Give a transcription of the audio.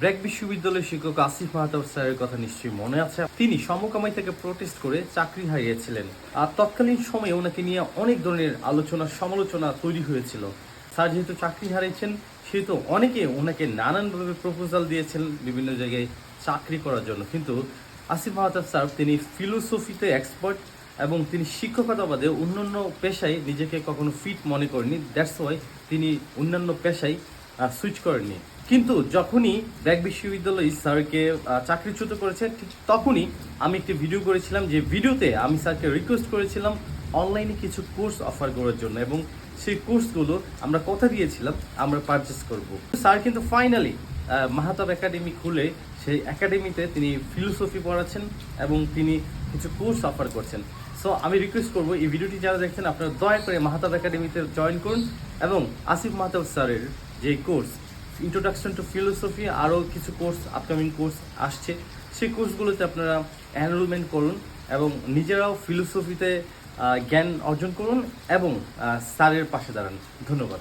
ব্র্যাক বিশ্ববিদ্যালয়ের শিক্ষক আসিফ মাহতাব স্যারের কথা নিশ্চয়ই মনে আছে। তিনি সমকামাই থেকে প্রোটেস্ট করে চাকরি হারিয়েছিলেন। আর তৎকালীন সময়ে ওনাকে নিয়ে অনেক ধরনের আলোচনা, সমালোচনা তৈরি হয়েছিল। স্যার যেহেতু চাকরি হারিয়েছেন, সেহেতু অনেকে ওনাকে নানানভাবে প্রপোজাল দিয়েছেন বিভিন্ন জায়গায় চাকরি করার জন্য। কিন্তু আসিফ মাহতাব স্যার, তিনি ফিলোসফিতে এক্সপার্ট এবং তিনি শিক্ষকতা বাদে অন্যান্য পেশায় নিজেকে কখনো ফিট মনে করেননি। দ্যাটস ওয়াই তিনি অন্যান্য পেশায় সুইচ করেননি। কিন্তু যখনই ব্র্যাক বিশ্ববিদ্যালয় স্যারকে চাকরিচ্যুত করেছে, ঠিক তখনই আমি একটি ভিডিও করেছিলাম যে ভিডিওতে আমি স্যারকে রিকোয়েস্ট করেছিলাম অনলাইনে কিছু কোর্স অফার করার জন্য এবং সেই কোর্সগুলো আমরা কথা দিয়েছিলাম, আমরা পারচেস করব। স্যার কিন্তু ফাইনালি মাহাতাব একাডেমি খুলে সেই একাডেমিতে তিনি ফিলোসফি পড়াচ্ছেন এবং তিনি কিছু কোর্স অফার করছেন। সো আমি রিকোয়েস্ট করব, এই ভিডিওটি যারা দেখছেন, আপনারা দয়া করে মাহাতাব একাডেমিতে জয়েন করুন এবং আসিফ মাহাতাব স্যারের যে কোর্স ইন্ট্রোডাকশন টু ফিলোসফি আরও কিছু কোর্স আপকামিং কোর্স আসছে। সেই কোর্সগুলোতে আপনারা এনরোলমেন্ট করুন এবং নিজেরাও ফিলোসফিতে জ্ঞান অর্জন করুন এবং স্যারের পাশে দাঁড়ান। ধন্যবাদ।